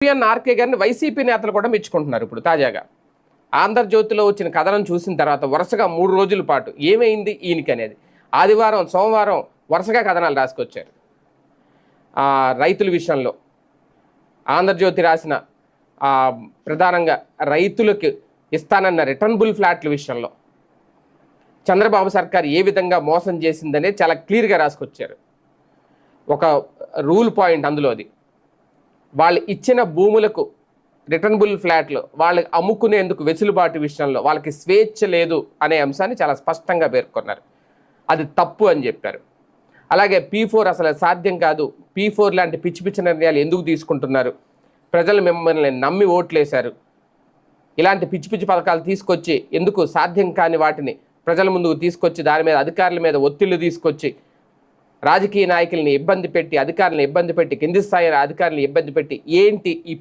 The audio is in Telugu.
యూపీఎన్ ఆర్కే గారిని వైసీపీ నేతలు కూడా మెచ్చుకుంటున్నారు ఇప్పుడు తాజాగా. ఆంధ్రజ్యోతిలో వచ్చిన కథనం చూసిన తర్వాత వరుసగా మూడు రోజుల పాటు ఏమైంది ఈయనకి అనేది. ఆదివారం సోమవారం వరుసగా కథనాలు రాసుకొచ్చారు. రైతుల విషయంలో ఆంధ్రజ్యోతి రాసిన ప్రధానంగా రైతులకు ఇస్తానన్న రిటర్నబుల్ ఫ్లాట్ల విషయంలో చంద్రబాబు సర్కార్ ఏ విధంగా మోసం చేసిందనే చాలా క్లియర్గా రాసుకొచ్చారు. ఒక రూల్ పాయింట్ అందులో అది. వాళ్ళు ఇచ్చిన భూములకు రిటర్నబుల్ ఫ్లాట్లు వాళ్ళకి అమ్ముకునేందుకు వెసులుబాటు విషయంలో వాళ్ళకి స్వేచ్ఛ లేదు అనే అంశాన్ని చాలా స్పష్టంగా పేర్కొన్నారు. అది తప్పు అని చెప్పారు. అలాగే పీ ఫోర్ అసలు సాధ్యం కాదు. పీ ఫోర్ లాంటి పిచ్చి పిచ్చి నిర్ణయాలు ఎందుకు తీసుకుంటున్నారు? ప్రజలు మిమ్మల్ని నమ్మి ఓట్లేశారు. ఇలాంటి పిచ్చి పిచ్చి పథకాలు తీసుకొచ్చి ఎందుకు సాధ్యం కాని వాటిని ప్రజల ముందుకు తీసుకొచ్చి దాని మీద అధికారుల మీద ఒత్తిళ్ళు తీసుకొచ్చి రాజకీయ నాయకుల్ని ఇబ్బంది పెట్టి అధికారులను ఇబ్బంది పెట్టి కింది స్థాయి అధికారులను ఇబ్బంది పెట్టి ఏంటి ఈ